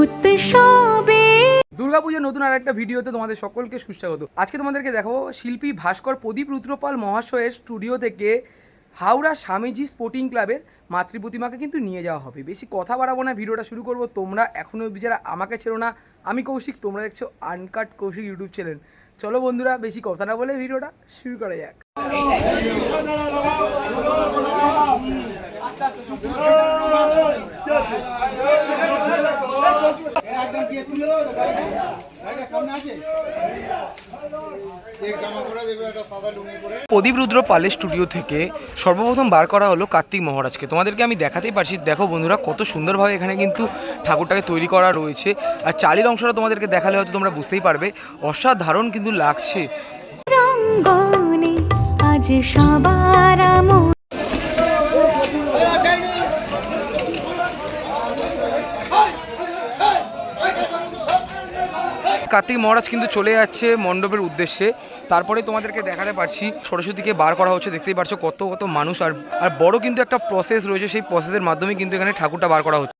উৎসবে দুর্গাপুজোর নতুন আর একটা ভিডিওতে তোমাদের সকলকে সুস্বাগত। আজকে তোমাদেরকে দেখাবো শিল্পী ভাস্কর প্রদীপ রুদ্রপাল মহাশয়ের স্টুডিও থেকে হাওড়া স্বামীজি স্পোর্টিং ক্লাবের মাতৃ প্রতিমাকে কিন্তু নিয়ে যাওয়া হবে। বেশি কথা বাড়াবো না, ভিডিওটা শুরু করব। তোমরা এখনও যারা আমাকে ছেড়ো না, আমি কৌশিক, তোমরা দেখছ আনকাট কৌশিক ইউটিউব চ্যানেল। চলো বন্ধুরা, বেশি কথা না বলে ভিডিওটা শুরু করা যাক। প্রদীপ রুদ্র পালের স্টুডিও থেকে সর্বপ্রথম বার করা হলো কার্তিক মহারাজকে। তোমাদেরকে আমি দেখাতেই পারছি। দেখো বন্ধুরা, কত সুন্দরভাবে এখানে কিন্তু ঠাকুরটাকে তৈরি করা রয়েছে। আর চালির অংশটা তোমাদেরকে দেখালে হয়তো তোমরা বুঝতেই পারবে। অসাধারণ কিন্তু লাগছে। আজ সবার কার্তিক মহারাজ কিন্তু চলে যাচ্ছে মণ্ডপের উদ্দেশ্যে। তারপরে তোমাদেরকে দেখাতে পারছি, সরস্বতীকে বার করা হচ্ছে, দেখতেই পারছ কত কত মানুষ। আর আর বড় কিন্তু একটা প্রসেস রয়েছে, সেই প্রসেসের মাধ্যমে কিন্তু এখানে ঠাকুরটা বার করা হচ্ছে।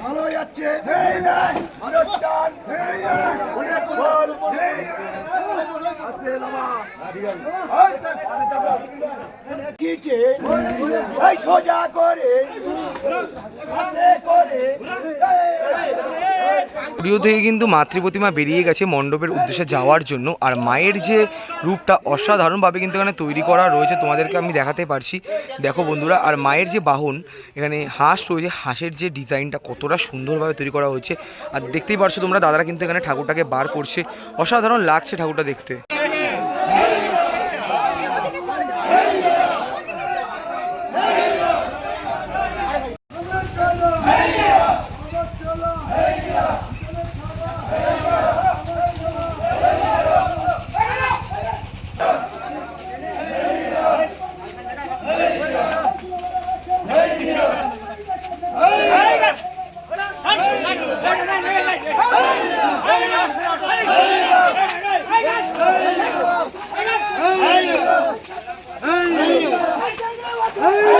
ভালো যাচ্ছে অনেক টান অনেক বল এই সোজা করে স্টুডিও থেকে কিন্তু মাতৃ প্রতিমা বেরিয়ে গেছে মণ্ডপের উদ্দেশ্যে যাওয়ার জন্য। আর মায়ের যে রূপটা অসাধারণভাবে কিন্তু এখানে তৈরি করা রয়েছে, তোমাদেরকে আমি দেখাতে পারছি। দেখো বন্ধুরা, আর মায়ের যে বাহন, এখানে হাঁস রয়েছে। হাঁসের যে ডিজাইনটা কতটা সুন্দরভাবে তৈরি করা হয়েছে। আর দেখতেই পারছ তোমরা, দাদারা কিন্তু এখানে ঠাকুরটাকে বার করছে। অসাধারণ লাগছে ঠাকুরটা দেখতে। Hey!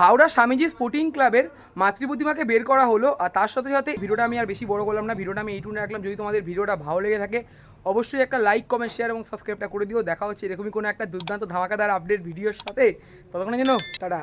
হাওড়া স্বামীজি স্পোর্টিং ক্লাবের মাতৃ প্রতিমাকে বের করা হলো, আর তার সাথে সাথে ভিডিওটা আমি আর বেশি বড় করলাম না। ভিডিওটা আমি এইটুকু রাখলাম। যদি তোমাদের ভিডিওটা ভালো লেগে থাকে, অবশ্যই একটা লাইক কমেন্ট শেয়ার এবং সাবস্ক্রাইবটা করে দিও। দেখা হচ্ছে এরকমই কোনো একটা দুর্দান্ত ধামাকাদার আপডেট ভিডিওর সাথে। ততক্ষণে যেন টাটা।